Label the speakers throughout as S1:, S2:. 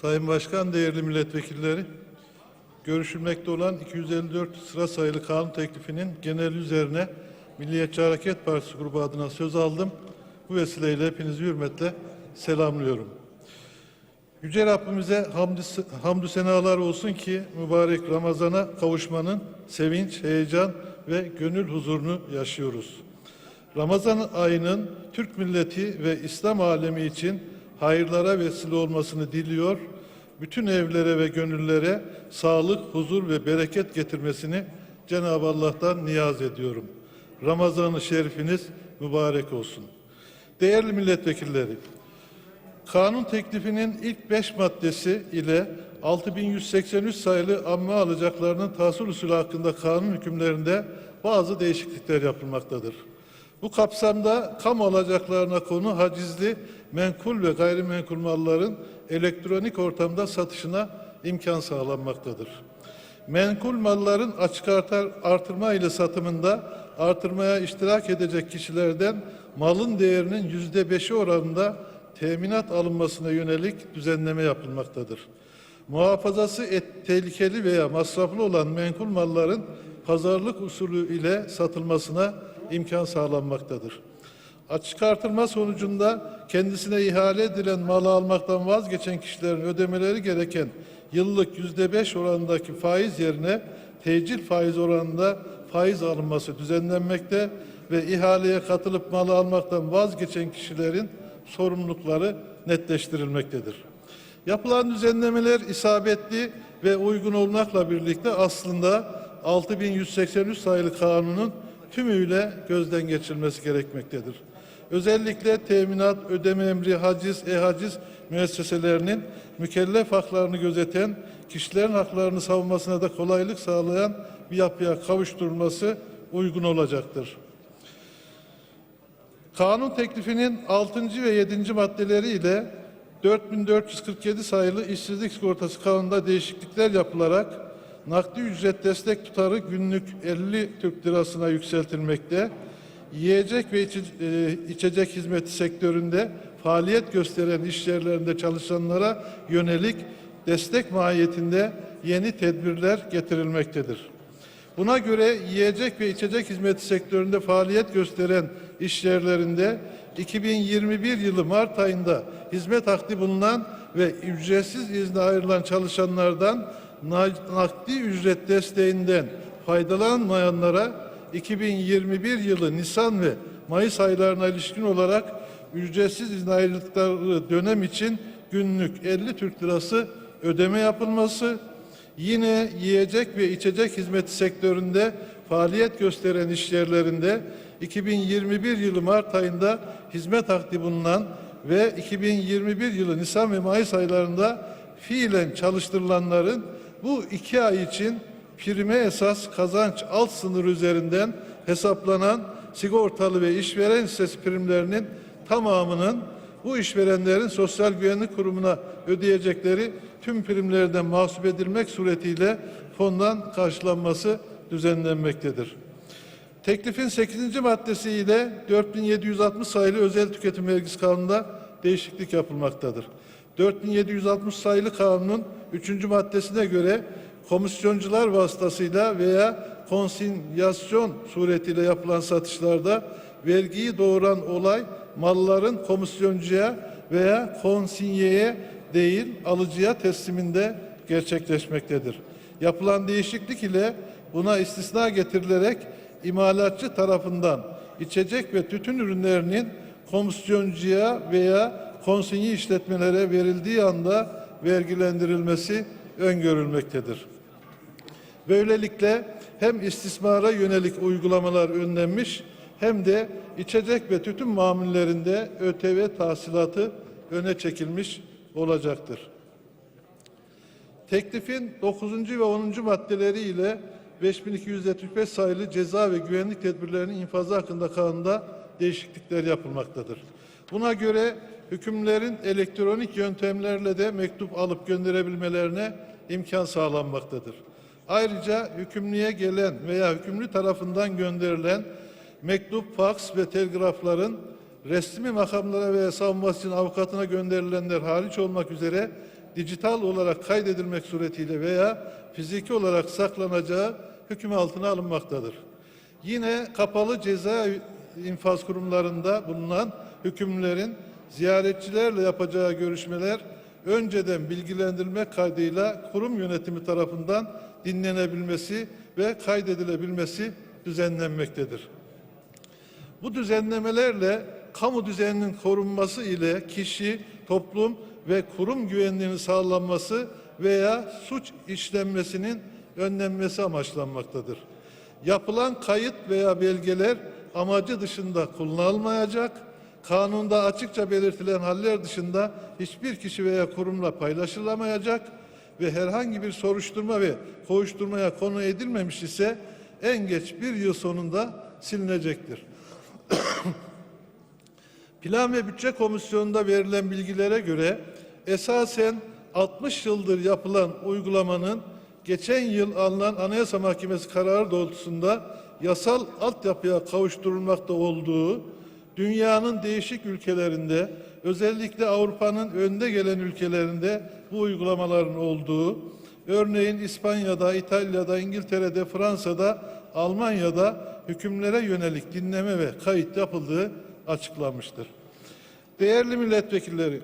S1: Sayın Başkan, değerli milletvekilleri, görüşülmekte olan 254 sıra sayılı kanun teklifinin genel üzerine Milliyetçi Hareket Partisi grubu adına söz aldım. Bu vesileyle hepinizi hürmetle selamlıyorum. Yüce Rabbimize hamdü, hamdü senalar olsun ki mübarek Ramazan'a kavuşmanın sevinç, heyecan ve gönül huzurunu yaşıyoruz. Ramazan ayının Türk milleti ve İslam alemi için hayırlara vesile olmasını diliyor. Bütün evlere ve gönüllere sağlık, huzur ve bereket getirmesini Cenab-ı Allah'tan niyaz ediyorum. Ramazan-ı şerifiniz mübarek olsun. Değerli milletvekilleri, Kanun teklifinin ilk beş maddesi ile 6183 sayılı amme alacaklarının tahsil usulü hakkında kanun hükümlerinde bazı değişiklikler yapılmaktadır. Bu kapsamda kamu alacaklarına konu hacizli, menkul ve gayrimenkul malların elektronik ortamda satışına imkan sağlanmaktadır. Menkul malların açık artar, artırma ile satımında artırmaya iştirak edecek kişilerden malın değerinin yüzde beşi oranında teminat alınmasına yönelik düzenleme yapılmaktadır. Muhafazası et, tehlikeli veya masraflı olan menkul malların pazarlık usulü ile satılmasına imkan sağlanmaktadır. Açık artırma sonucunda kendisine ihale edilen malı almaktan vazgeçen kişilerin ödemeleri gereken yıllık yüzde beş oranındaki faiz yerine tecil faiz oranında faiz alınması düzenlenmekte ve ihaleye katılıp malı almaktan vazgeçen kişilerin sorumlulukları netleştirilmektedir. Yapılan düzenlemeler isabetli ve uygun olmakla birlikte aslında 6183 sayılı kanunun tümüyle gözden geçirilmesi gerekmektedir. Özellikle teminat, ödeme emri, haciz, e-haciz müesseselerinin mükellef haklarını gözeten, kişilerin haklarını savunmasına da kolaylık sağlayan bir yapıya kavuşturulması uygun olacaktır. Kanun teklifinin 6. ve 7. maddeleri ile 4447 sayılı işsizlik sigortası kanununda değişiklikler yapılarak nakdi ücret destek tutarı günlük 50 Türk lirasına yükseltilmekte. Yiyecek ve içe- e, içecek hizmeti sektöründe faaliyet gösteren iş yerlerinde çalışanlara yönelik destek mahiyetinde yeni tedbirler getirilmektedir. Buna göre yiyecek ve içecek hizmeti sektöründe faaliyet gösteren iş yerlerinde 2021 yılı Mart ayında hizmet akdi bulunan ve ücretsiz izne ayrılan çalışanlardan nakdi ücret desteğinden faydalanmayanlara 2021 yılı Nisan ve Mayıs aylarına ilişkin olarak ücretsiz izne ayrıldıkları dönem için günlük 50 Türk Lirası ödeme yapılması, Yine yiyecek ve içecek hizmeti sektöründe faaliyet gösteren iş yerlerinde 2021 yılı Mart ayında hizmet akdi bulunan ve 2021 yılı Nisan ve Mayıs aylarında fiilen çalıştırılanların bu iki ay için prime esas kazanç alt sınır üzerinden hesaplanan sigortalı ve işveren hissesi primlerinin tamamının bu işverenlerin sosyal güvenlik kurumuna ödeyecekleri tüm primlerden mahsup edilmek suretiyle fondan karşılanması düzenlenmektedir. Teklifin 8. maddesi ile 4760 sayılı özel tüketim vergisi kanununda değişiklik yapılmaktadır. 4760 sayılı kanunun 3. maddesine göre komisyoncular vasıtasıyla veya konsinyasyon suretiyle yapılan satışlarda vergiyi doğuran olay malların komisyoncuya veya konsinyeye değil alıcıya tesliminde gerçekleşmektedir. Yapılan değişiklik ile buna istisna getirilerek imalatçı tarafından içecek ve tütün ürünlerinin komisyoncuya veya konsinyi işletmelere verildiği anda vergilendirilmesi öngörülmektedir. Böylelikle hem istismara yönelik uygulamalar önlenmiş hem de içecek ve tütün mamullerinde ÖTV tahsilatı öne çekilmiş olacaktır. Teklifin 9. ve 10. maddeleri ile 5275 sayılı ceza ve güvenlik tedbirlerinin infazı hakkında kanunda değişiklikler yapılmaktadır. Buna göre hükümlerin elektronik yöntemlerle de mektup alıp gönderebilmelerine imkan sağlanmaktadır. Ayrıca hükümlüye gelen veya hükümlü tarafından gönderilen mektup, faks ve telgrafların resmi makamlara veya savunması için avukatına gönderilenler hariç olmak üzere dijital olarak kaydedilmek suretiyle veya fiziki olarak saklanacağı hüküm altına alınmaktadır. Yine kapalı ceza infaz kurumlarında bulunan hükümlerin ziyaretçilerle yapacağı görüşmeler önceden bilgilendirilmek kaydıyla kurum yönetimi tarafından dinlenebilmesi ve kaydedilebilmesi düzenlenmektedir. Bu düzenlemelerle kamu düzeninin korunması ile kişi, toplum ve kurum güvenliğinin sağlanması veya suç işlenmesinin önlenmesi amaçlanmaktadır. Yapılan kayıt veya belgeler amacı dışında kullanılmayacak, kanunda açıkça belirtilen haller dışında hiçbir kişi veya kurumla paylaşılamayacak ve herhangi bir soruşturma ve kovuşturmaya konu edilmemiş ise en geç bir yıl sonunda silinecektir. Plan ve Bütçe Komisyonu'nda verilen bilgilere göre esasen 60 yıldır yapılan uygulamanın geçen yıl alınan Anayasa Mahkemesi kararı doğrultusunda yasal altyapıya kavuşturulmakta olduğu, dünyanın değişik ülkelerinde, özellikle Avrupa'nın önde gelen ülkelerinde bu uygulamaların olduğu, örneğin İspanya'da, İtalya'da, İngiltere'de, Fransa'da, Almanya'da hükümlere yönelik dinleme ve kayıt yapıldığı açıklanmıştır. Değerli milletvekilleri,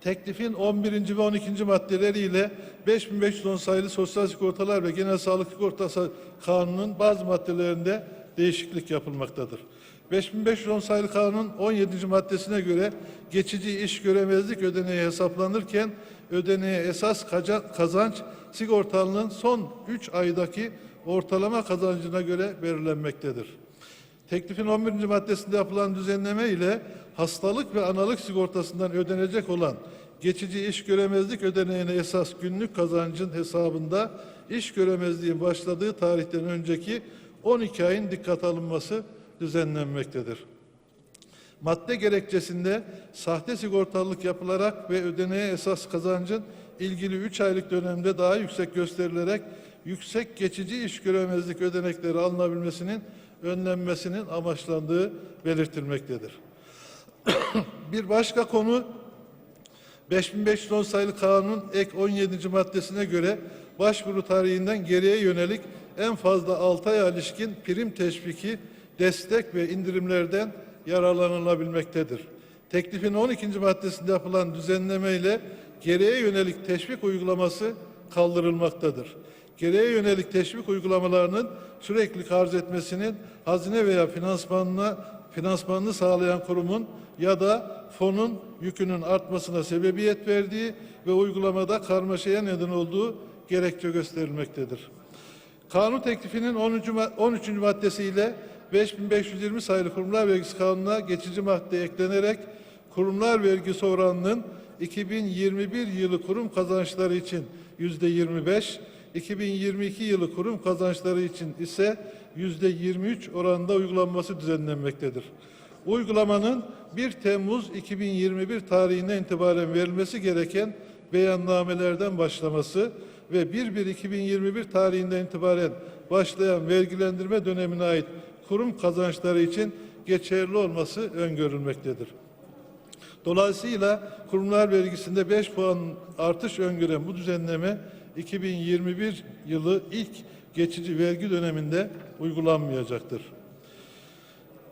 S1: teklifin 11. ve 12. maddeleriyle 5510 sayılı Sosyal Sigortalar ve Genel Sağlık Sigortası Kanunu'nun bazı maddelerinde değişiklik yapılmaktadır. 5510 sayılı kanunun 17. maddesine göre geçici iş göremezlik ödeneği hesaplanırken ödeneğe esas kaza- kazanç sigortalının son 3 aydaki ortalama kazancına göre belirlenmektedir. Teklifin 11. maddesinde yapılan düzenleme ile hastalık ve analık sigortasından ödenecek olan geçici iş göremezlik ödeneğine esas günlük kazancın hesabında iş göremezliğin başladığı tarihten önceki 12 ayın dikkat alınması düzenlenmektedir. Madde gerekçesinde sahte sigortalılık yapılarak ve ödeneğe esas kazancın ilgili 3 aylık dönemde daha yüksek gösterilerek yüksek geçici iş göremezlik ödenekleri alınabilmesinin önlenmesinin amaçlandığı belirtilmektedir. Bir başka konu 5510 sayılı kanunun ek 17. maddesine göre başvuru tarihinden geriye yönelik en fazla 6 aya ilişkin prim teşviki, destek ve indirimlerden yararlanılabilmektedir. Teklifin 12. maddesinde yapılan düzenleme ile geriye yönelik teşvik uygulaması kaldırılmaktadır. Geriye yönelik teşvik uygulamalarının sürekli arz etmesinin hazine veya finansmanına finansmanını sağlayan kurumun ya da fonun yükünün artmasına sebebiyet verdiği ve uygulamada karmaşaya neden olduğu gerekçe gösterilmektedir. Kanun teklifinin 13. ma- 13. maddesiyle 5520 sayılı Kurumlar Vergisi Kanunu'na geçici madde eklenerek kurumlar vergisi oranının 2021 yılı kurum kazançları için yüzde 25, 2022 yılı kurum kazançları için ise yüzde 23 oranında uygulanması düzenlenmektedir. Uygulamanın 1 Temmuz 2021 tarihinden itibaren verilmesi gereken beyannamelerden başlaması ve 1-1-2021 tarihinden itibaren başlayan vergilendirme dönemine ait kurum kazançları için geçerli olması öngörülmektedir. Dolayısıyla kurumlar vergisinde 5 puan artış öngören bu düzenleme 2021 yılı ilk geçici vergi döneminde uygulanmayacaktır.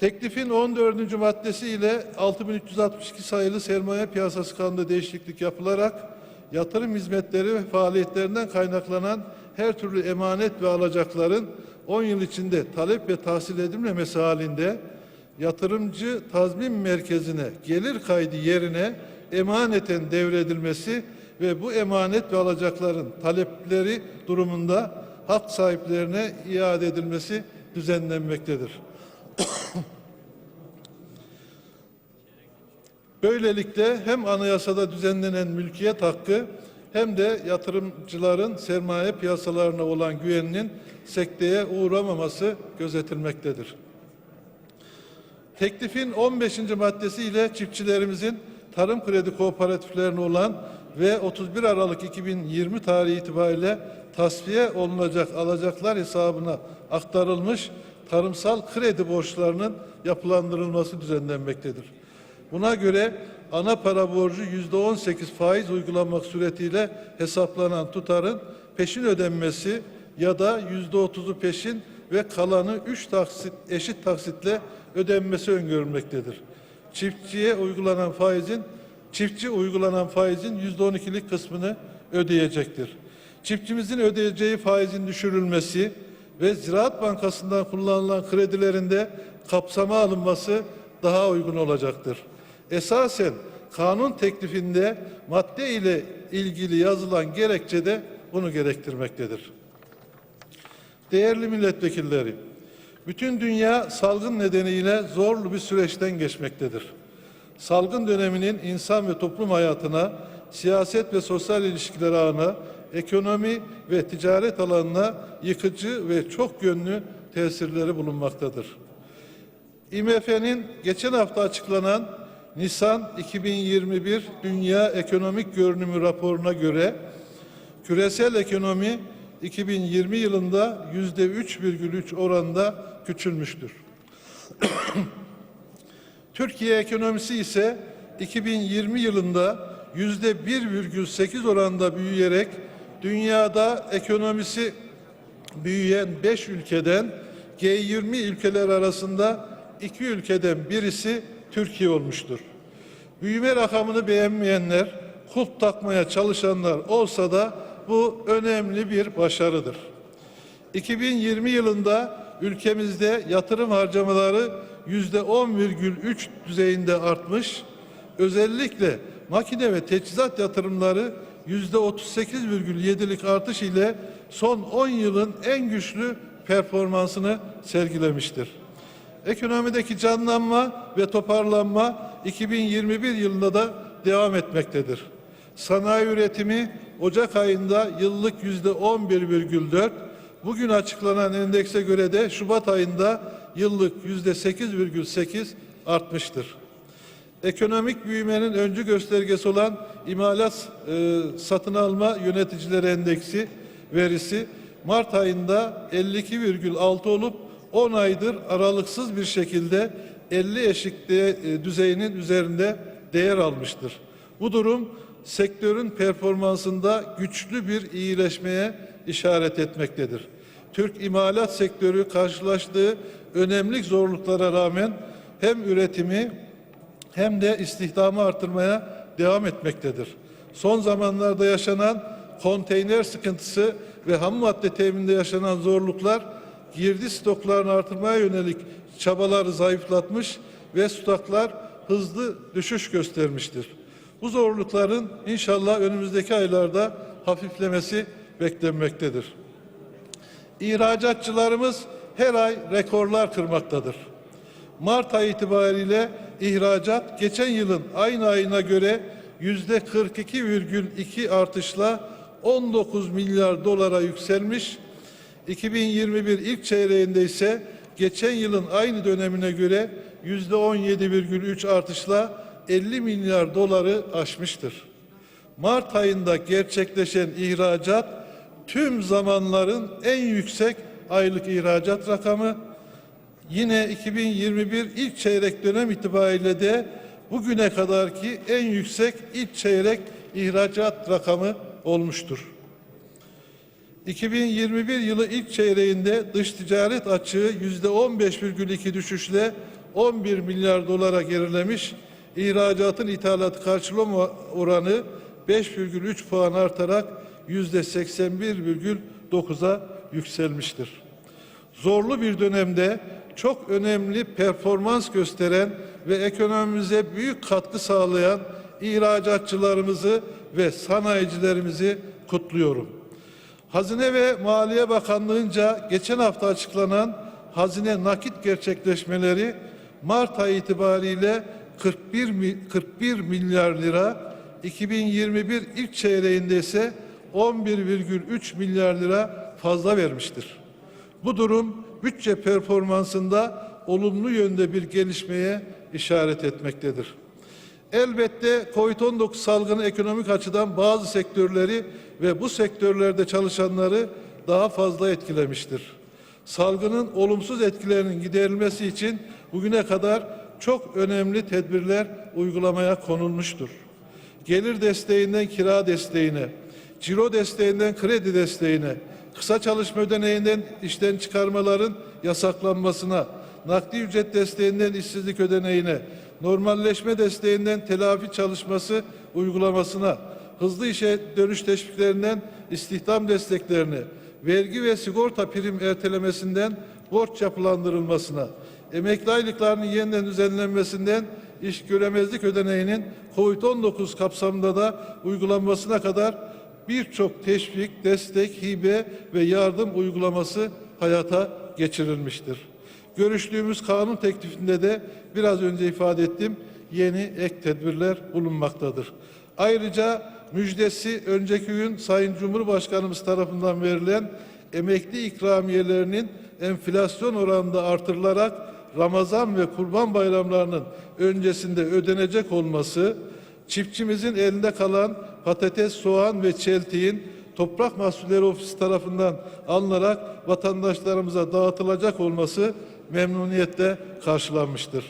S1: Teklifin 14. maddesi ile 6362 sayılı sermaye piyasası kanunda değişiklik yapılarak yatırım hizmetleri ve faaliyetlerinden kaynaklanan her türlü emanet ve alacakların 10 yıl içinde talep ve tahsil edilmemesi halinde yatırımcı tazmin merkezine gelir kaydı yerine emaneten devredilmesi ve bu emanet ve alacakların talepleri durumunda hak sahiplerine iade edilmesi düzenlenmektedir. Böylelikle hem anayasada düzenlenen mülkiyet hakkı hem de yatırımcıların sermaye piyasalarına olan güveninin sekteye uğramaması gözetilmektedir. Teklifin 15. maddesi ile çiftçilerimizin tarım kredi kooperatiflerine olan ve 31 Aralık 2020 tarihi itibariyle tasfiye olunacak alacaklar hesabına aktarılmış tarımsal kredi borçlarının yapılandırılması düzenlenmektedir. Buna göre ana para borcu yüzde on sekiz faiz uygulanmak suretiyle hesaplanan tutarın peşin ödenmesi ya da yüzde otuzu peşin ve kalanı üç taksit eşit taksitle ödenmesi öngörülmektedir. Çiftçiye uygulanan faizin çiftçi uygulanan faizin yüzde on ikilik kısmını ödeyecektir. Çiftçimizin ödeyeceği faizin düşürülmesi ve Ziraat Bankası'ndan kullanılan kredilerinde kapsama alınması daha uygun olacaktır. Esasen kanun teklifinde madde ile ilgili yazılan gerekçe de bunu gerektirmektedir. Değerli milletvekilleri, bütün dünya salgın nedeniyle zorlu bir süreçten geçmektedir. Salgın döneminin insan ve toplum hayatına, siyaset ve sosyal ilişkiler ağına, ekonomi ve ticaret alanına yıkıcı ve çok yönlü tesirleri bulunmaktadır. IMF'nin geçen hafta açıklanan Nisan 2021 Dünya Ekonomik Görünümü raporuna göre küresel ekonomi 2020 yılında yüzde 3,3 oranında küçülmüştür. Türkiye ekonomisi ise 2020 yılında yüzde 1,8 oranında büyüyerek dünyada ekonomisi büyüyen 5 ülkeden G20 ülkeler arasında iki ülkeden birisi Türkiye olmuştur. Büyüme rakamını beğenmeyenler, kulp takmaya çalışanlar olsa da bu önemli bir başarıdır. 2020 yılında ülkemizde yatırım harcamaları yüzde 10,3 düzeyinde artmış. Özellikle makine ve teçhizat yatırımları yüzde 38,7'lik artış ile son 10 yılın en güçlü performansını sergilemiştir. Ekonomideki canlanma ve toparlanma 2021 yılında da devam etmektedir. Sanayi üretimi Ocak ayında yıllık yüzde 11,4, bugün açıklanan endekse göre de Şubat ayında yıllık yüzde 8,8 artmıştır. Ekonomik büyümenin öncü göstergesi olan imalat e, satın alma yöneticileri endeksi verisi Mart ayında 52,6 olup 10 aydır aralıksız bir şekilde 50 eşikliğe e, düzeyinin üzerinde değer almıştır. Bu durum sektörün performansında güçlü bir iyileşmeye işaret etmektedir. Türk imalat sektörü karşılaştığı önemli zorluklara rağmen hem üretimi hem de istihdamı artırmaya devam etmektedir. Son zamanlarda yaşanan konteyner sıkıntısı ve ham madde temininde yaşanan zorluklar girdi stoklarını artırmaya yönelik çabaları zayıflatmış ve stoklar hızlı düşüş göstermiştir. Bu zorlukların inşallah önümüzdeki aylarda hafiflemesi beklenmektedir. İhracatçılarımız her ay rekorlar kırmaktadır. Mart ayı itibariyle ihracat geçen yılın aynı ayına göre yüzde 42,2 artışla 19 milyar dolara yükselmiş. 2021 ilk çeyreğinde ise geçen yılın aynı dönemine göre yüzde 17,3 artışla 50 milyar doları aşmıştır. Mart ayında gerçekleşen ihracat tüm zamanların en yüksek aylık ihracat rakamı. Yine 2021 ilk çeyrek dönem itibariyle de bugüne kadarki en yüksek ilk çeyrek ihracat rakamı olmuştur. 2021 yılı ilk çeyreğinde dış ticaret açığı yüzde 15,2 düşüşle 11 milyar dolara gerilemiş. İhracatın ithalatı karşılama oranı 5,3 puan artarak yüzde 81,9'a yükselmiştir. Zorlu bir dönemde çok önemli performans gösteren ve ekonomimize büyük katkı sağlayan ihracatçılarımızı ve sanayicilerimizi kutluyorum. Hazine ve Maliye Bakanlığı'nca geçen hafta açıklanan hazine nakit gerçekleşmeleri Mart ayı itibariyle 41, mi- 41 milyar lira, 2021 ilk çeyreğinde ise 11,3 milyar lira fazla vermiştir. Bu durum bütçe performansında olumlu yönde bir gelişmeye işaret etmektedir. Elbette COVID-19 salgını ekonomik açıdan bazı sektörleri ve bu sektörlerde çalışanları daha fazla etkilemiştir. Salgının olumsuz etkilerinin giderilmesi için bugüne kadar çok önemli tedbirler uygulamaya konulmuştur. Gelir desteğinden kira desteğine, ciro desteğinden kredi desteğine, kısa çalışma ödeneğinden işten çıkarmaların yasaklanmasına, nakdi ücret desteğinden işsizlik ödeneğine, normalleşme desteğinden telafi çalışması uygulamasına, hızlı işe dönüş teşviklerinden istihdam desteklerine, vergi ve sigorta prim ertelemesinden borç yapılandırılmasına, emekli aylıklarının yeniden düzenlenmesinden iş göremezlik ödeneğinin COVID-19 kapsamında da uygulanmasına kadar birçok teşvik, destek, hibe ve yardım uygulaması hayata geçirilmiştir. Görüştüğümüz kanun teklifinde de biraz önce ifade ettim yeni ek tedbirler bulunmaktadır. Ayrıca müjdesi önceki gün Sayın Cumhurbaşkanımız tarafından verilen emekli ikramiyelerinin enflasyon oranında artırılarak Ramazan ve Kurban bayramlarının öncesinde ödenecek olması, çiftçimizin elinde kalan patates, soğan ve çeltiğin Toprak Mahsulleri Ofisi tarafından alınarak vatandaşlarımıza dağıtılacak olması memnuniyetle karşılanmıştır.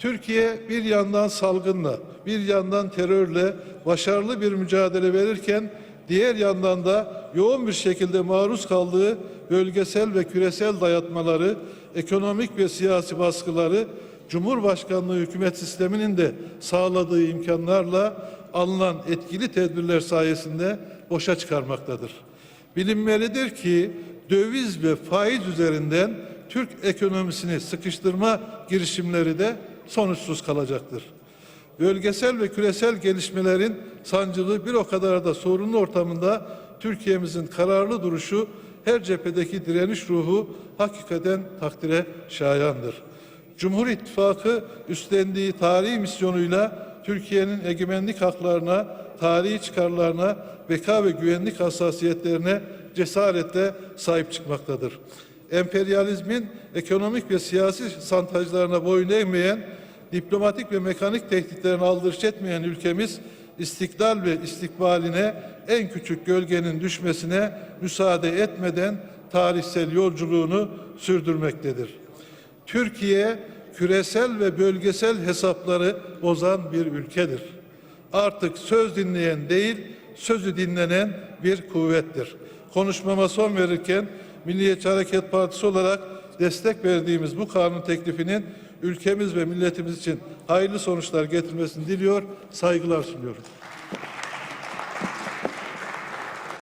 S1: Türkiye bir yandan salgınla, bir yandan terörle başarılı bir mücadele verirken diğer yandan da yoğun bir şekilde maruz kaldığı bölgesel ve küresel dayatmaları, ekonomik ve siyasi baskıları Cumhurbaşkanlığı hükümet sisteminin de sağladığı imkanlarla alınan etkili tedbirler sayesinde boşa çıkarmaktadır. Bilinmelidir ki döviz ve faiz üzerinden Türk ekonomisini sıkıştırma girişimleri de sonuçsuz kalacaktır. Bölgesel ve küresel gelişmelerin sancılı bir o kadar da sorunlu ortamında Türkiye'mizin kararlı duruşu her cephedeki direniş ruhu hakikaten takdire şayandır. Cumhur İttifakı üstlendiği tarihi misyonuyla Türkiye'nin egemenlik haklarına, tarihi çıkarlarına, beka ve güvenlik hassasiyetlerine cesaretle sahip çıkmaktadır. Emperyalizmin ekonomik ve siyasi santajlarına boyun eğmeyen, diplomatik ve mekanik tehditlerine aldırış etmeyen ülkemiz, istiklal ve istikbaline en küçük gölgenin düşmesine müsaade etmeden tarihsel yolculuğunu sürdürmektedir. Türkiye küresel ve bölgesel hesapları bozan bir ülkedir. Artık söz dinleyen değil, sözü dinlenen bir kuvvettir. Konuşmama son verirken Milliyetçi Hareket Partisi olarak destek verdiğimiz bu kanun teklifinin ülkemiz ve milletimiz için hayırlı sonuçlar getirmesini diliyor, saygılar sunuyorum.